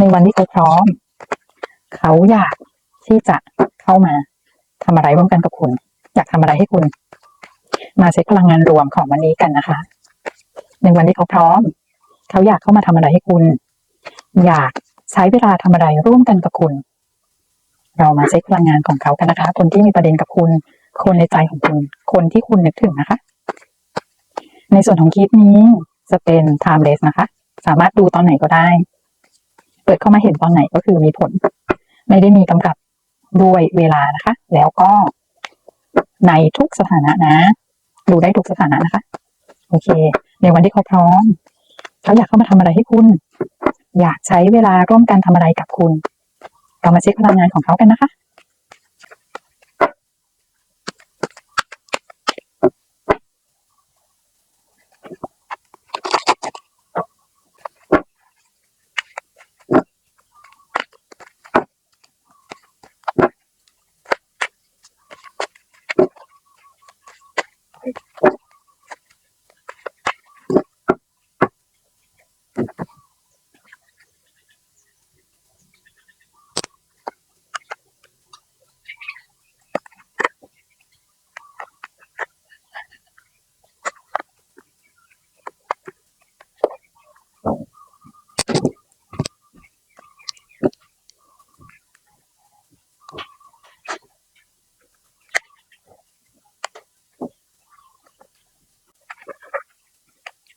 ในวันที่เขาพร้อม เขาอยากที่จะเข้ามาทำอะไรร่วมกันกับคุณ อยากทำอะไรให้คุณ มาเช็คพลังงานรวมของวันนี้กันนะคะ ในวันที่เขาพร้อม เขาอยากเข้ามาทำอะไรให้คุณ อยากใช้เวลาทำอะไรร่วมกันกับคุณ เรามาเช็คพลังงานของเขากันนะคะ คนที่มีประเด็นกับคุณ คนในใจของคุณ คนที่คุณนึกถึงนะคะ ในส่วนของคลิปนี้จะเป็น timeless นะคะ สามารถดูตอนไหนก็ได้ ปิดเข้ามาเห็นตอนไหนก็คือมีผล ไม่ได้มีกำกับด้วยเวลานะคะ แล้วก็ในทุกสถานะนะ ดูได้ทุกสถานะนะคะ โอเค ในวันที่เขาพร้อม เขาอยากเข้ามาทำอะไรให้คุณ อยากใช้เวลาร่วมกันทำอะไรกับคุณ เรามาเช็คพลังงานของเขากันนะคะ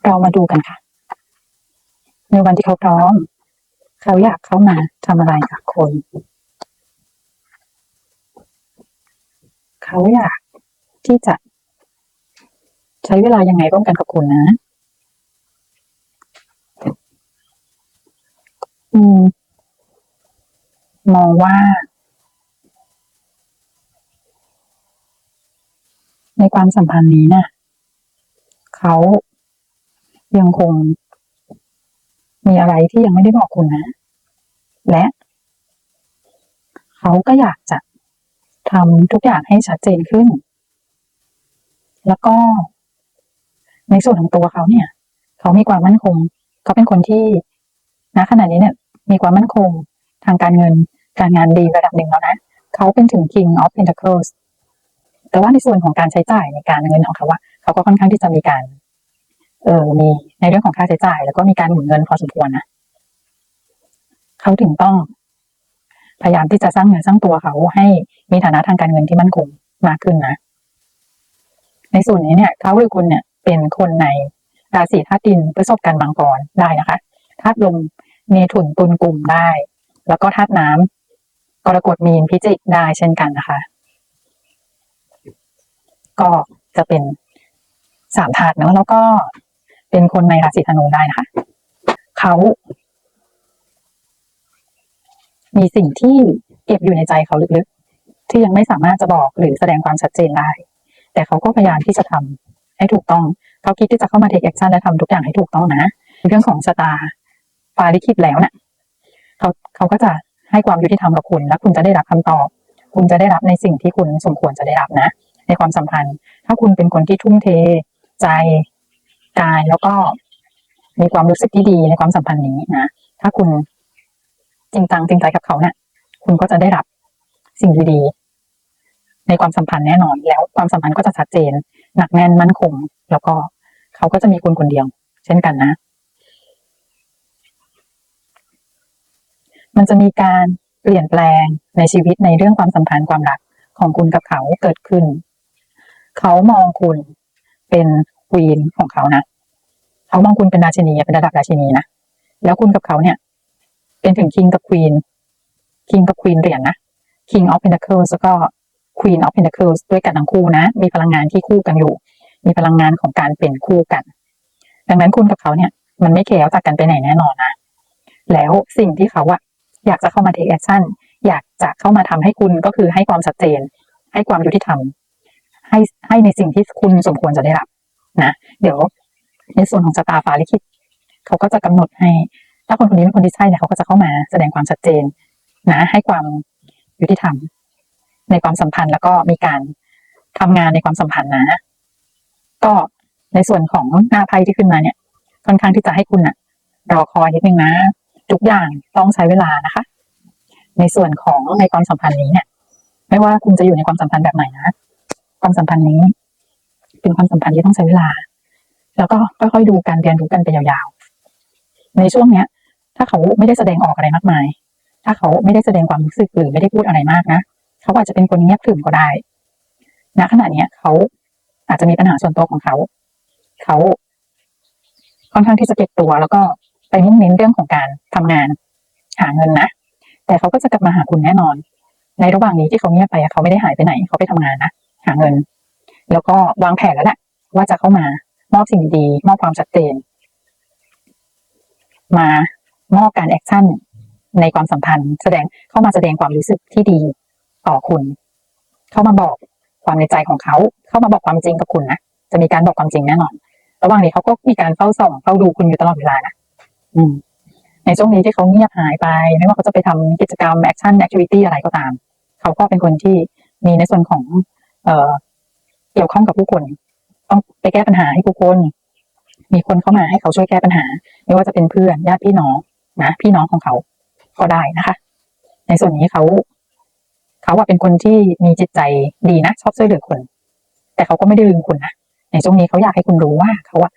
เรามาดูกันค่ะ ในวันที่เขาพร้อม เขาอยากเข้ามาทำอะไรกับคน เขาอยากที่จะ ใช้เวลายังไงร่วมกันกับคุณนะ อืม มองว่า ในความสัมพันธ์นี้น่ะ เขายังคง มีอะไรที่ยังไม่ได้บอกคุณนะ และเขาก็อยากจะทำทุกอย่างให้ชัดเจนขึ้น แล้วก็ ในส่วนของตัวเขาเนี่ย เขามีความมั่นคง เขาเป็นคนที่ณขณะนี้เนี่ย มีความมั่นคงทางการเงิน การงานดีระดับหนึ่งแล้วนะ เขาเป็นถึง King of Pentacles แต่ว่าในส่วนของการใช้จ่ายในการเงินของเขาว่าเขาก็ค่อนข้างที่จะมีการ เออมีในเรื่องของค่าใช้จ่าย แล้วก็มีการหมุนเงินพอสมควรนะเขาถึงต้องพยายามที่จะสร้างเนื้อสร้างตัวเขาให้มีฐานะทางการเงินที่มั่นคงมากขึ้นนะ ในส่วนนี้เนี่ยเขาหรือคุณเนี่ยเป็นคนในราศีธาตุดินประสบการณ์บางกรได้นะคะธาตุลมเมถุนตุลกลุ่มได้ แล้วก็ธาตุน้ำกรกฎมีนพิจิกได้เช่นกันนะคะ ก็จะเป็นสามธาตุเนอะแล้วก็ เป็นคนในราศีธนูได้นะคะ เขา มีสิ่งที่เก็บอยู่ในใจเขาลึกๆ ที่ยังไม่สามารถจะบอกหรือแสดงความชัดเจนได้ แต่เขาก็พยายามที่จะทำให้ถูกต้อง เขาคิดที่จะเข้ามาเทคแอคชั่นและทำทุกอย่างให้ถูกต้องนะ เรื่องของชะตาฟาลิขิตแล้วเนะ่ะเขาเขาก็จะให้ความยุติธรรมกับคุณ และคุณจะได้รับคำตอบ คุณจะได้รับในสิ่งที่คุณสมควรจะได้รับนะ ในความสัมพันธ์ ถ้าคุณเป็นคนที่ทุ่มเทใจ กายแล้วก็มีความรู้สึกที่ดีในความสัมพันธ์นี้นะ ถ้าคุณจริงจังจริงใจกับเขาเนะี่ยคุณก็จะได้รับสิ่งดีๆในความสัมพันธ์แน่นอน แล้วความสัมพันธ์ก็จะชัดเจน หนักแน่นมั่นคง แล้วก็เขาก็จะมีคุณคนเดียว เช่นกันนะ มันจะมีการเปลี่ยนแปลงในชีวิตในเรื่องความสัมพันธ์ความรักของคุณกับเขาเกิดขึ้น เขามองคุณเป็น ควีนของเขานะเขามองคุณเป็นราชินีเป็นระดับราชินีนะแล้วคุณกับเขาเนี่ย เป็นถึงคิงกับควีนคิงกับควีนเหรียญนะ King of Pentacles แล้วก็ Queen of Pentacles ด้วยกันทั้งคู่นะ มีพลังงานที่คู่กันอยู่ มีพลังงานของการเป็นคู่กัน ดังนั้นคุณกับเขาเนี่ย มันไม่เคลียร์จากกันไปไหนแน่นอนนะแล้วสิ่งที่เขาอะอยากจะเข้ามา take action อยากจะเข้ามาทำให้คุณก็คือให้ความชัดเจน ให้ความยุติธรรมให้ให้ในสิ่งที่คุณสมควรจะได้รับ นะเดี๋ยวในส่วนของชะตาฟ้าลิขิตเขาก็จะกำหนดให้ ถ้าคนคนนี้เป็นคนที่ใช่เนี่ยเขาก็จะเข้ามาแสดงความชัดเจน นะ ให้ความยุติธรรม ในความสัมพันธ์แล้วก็มีการทำงานในความสัมพันธ์นะ ก็ในส่วนของหน้าไพ่ที่ขึ้นมาเนี่ย ค่อนข้างที่จะให้คุณอะรอคอยนิดนึงนะ ทุกอย่างต้องใช้เวลานะคะ ในส่วนของในความสัมพันธ์นี้เนี่ย ไม่ว่าคุณจะอยู่ในความสัมพันธ์แบบไหนนะ ความสัมพันธ์นี้ เป็นความสัมพันธ์ที่ต้องใช้เวลา แล้วก็ค่อยๆดูกันเรียนรู้กันไปยาวๆ ในช่วงเนี้ย ถ้าเขาไม่ได้แสดงออกอะไรมากมาย ถ้าเขาไม่ได้แสดงความรู้สึกหรือไม่ได้พูดอะไรมากนะเขาอาจจะเป็นคนเงียบขรึมก็ได้ณขณะเนี้ยเขาอาจจะมีปัญหาส่วนตัวของเขา เขาค่อนข้างที่จะเก็บตัว แล้วก็ไปมุ่งเน้นเรื่องของการทำงานหาเงินนะ แต่เขาก็จะกลับมาหาคุณแน่นอน ในระหว่างนี้ที่เขาเงียบไปเขาไม่ได้หายไปไหน เขาไปทำงานนะ หาเงิน แล้วก็วางแผนแล้วแหละว่าจะเข้ามามอบสิ่งดีๆมอบความชัดเจน มามอบการแอคชั่นในความสัมพันธ์ แสดงเข้ามาแสดงความรู้สึกที่ดีต่อคุณ เข้ามาบอกความในใจของเขา เข้ามาบอกความจริงกับคุณนะจะมีการบอกความจริงแน่นอน ระหว่างนี้เขาก็มีการเฝ้าส่องเฝ้าดูคุณอยู่ตลอดเวลานะอืม ในช่วงนี้ที่เขาเงียบหายไป ไม่ว่าเขาจะไปทำกิจกรรมแอคชั่นแอคทิวิตี้อะไรก็ตาม เขาก็เป็นคนที่มีในส่วนของ เอ่อ เกี่ยวข้องกับผู้คน ต้องไปแก้ปัญหาให้ผู้คน มีคนเข้ามาให้เขาช่วยแก้ปัญหา ไม่ว่าจะเป็นเพื่อนญาติพี่น้องนะพี่น้องของเขาก็ได้นะคะ ในส่วนนี้เขา เขาว่าเป็นคนที่มีจิตใจดีนะชอบช่วยเหลือคน แต่เขาก็ไม่ได้ลืมคุณนะในช่วงนี้เขาอยากให้คุณรู้ว่าเขาอะ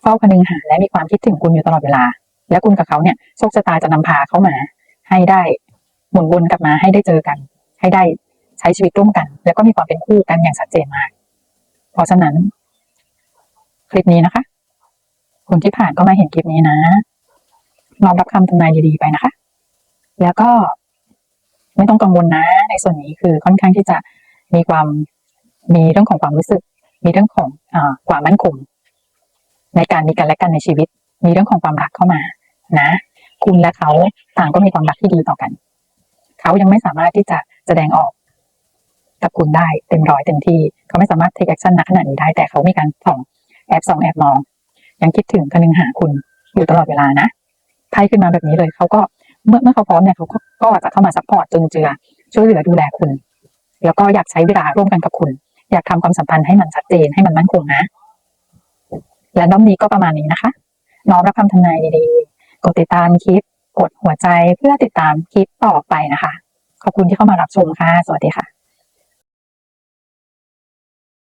เฝ้าคนึงหาและมีความคิดถึงคุณอยู่ตลอดเวลา และคุณกับเขาเนี่ยโชคชะตาจะนำพาเขามา ให้ได้หมุนวนกลับมาให้ได้เจอกัน ให้ได้ ใช้ชีวิตร่วมกัน แล้วก็มีความเป็นคู่กันอย่างชัดเจนมาก เพราะฉะนั้น คลิปนี้นะคะ คนที่ผ่านก็มาเห็นคลิปนี้นะน้อมรับคำทำนายดีๆไปนะคะ แล้วก็ไม่ต้องกังวลนะ ในส่วนนี้คือค่อนข้างที่จะมีความมีเรื่องของความรู้สึก มีเรื่องของอความมั่นคงในการมีกันและกันในชีวิต มีเรื่องของความรักเข้ามา นะ คุณและเขาต่างก็มีความรักที่ดีต่อกัน เขายังไม่สามารถที่จะแสดงออก กับคุณได้เต็มร้อยเต็มที่ เขาไม่สามารถ take action ณขณะนี้ได้แต่เขามีการส่องแอบส่องแอบมอง ยังคิดถึงคนึงหาคุณอยู่ตลอดเวลานะไพ่ขึ้นมาแบบนี้เลยเขาก็เมื่อเมื่อเขาพร้อมเนี่ยเขาก็จะเข้ามาซัพพอร์ตจนเจือช่วยเหลือดูแลคุณ แล้วก็อยากใช้เวลาร่วมกันกับคุณ อยากทำความสัมพันธ์ให้มันชัดเจนให้มันมั่นคงนะ และด้อมนี้ก็ประมาณนี้นะคะ น้อมรับคำทำนายดีๆ กดติดตามคลิป กดหัวใจเพื่อติดตามคลิปต่อไปนะคะ ขอบคุณที่เข้ามารับชมค่ะ สวัสดีค่ะ